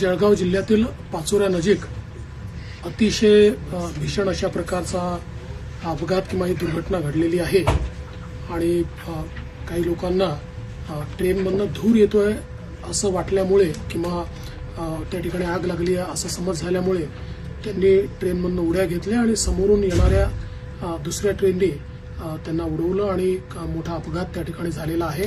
जळगाव जिल्ह्यातील पाचोऱ्या नजीक अतिशय भीषण अशा प्रकारचा अपघात किंवा ही दुर्घटना घडलेली आहे. आणि काही लोकांना ट्रेनमधनं धूर येतोय असं वाटल्यामुळे किंवा त्या ठिकाणी आग लागली आहे असा समज झाल्यामुळे त्यांनी ट्रेनमधनं उड्या घेतल्या आणि समोरून येणाऱ्या दुसऱ्या ट्रेनने त्यांना उडवलं आणि मोठा अपघात त्या ठिकाणी झालेला आहे.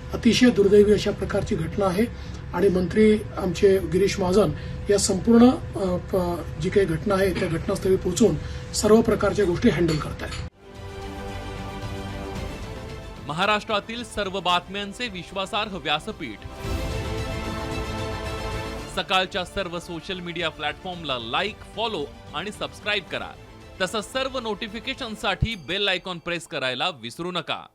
अतिशय दुर्दैवी अशा प्रकारची घटना आहे. आणि मंत्री आमचे गिरीश महाजन या संपूर्ण जी काही घटना आहे त्या घटनास्थळी पोहोचून सर्व प्रकारच्या गोष्टी हँडल करत आहेत महाराष्ट्रातील सर्व बातम्यांचे विश्वासार्ह व्यासपीठ. सकाळच्या सर्व सोशल मीडिया प्लॅटफॉर्मला लाईक फॉलो आणि सबस्क्राईब करा. तसंच सर्व नोटिफिकेशनसाठी बेल आयकॉन प्रेस करायला विसरू नका.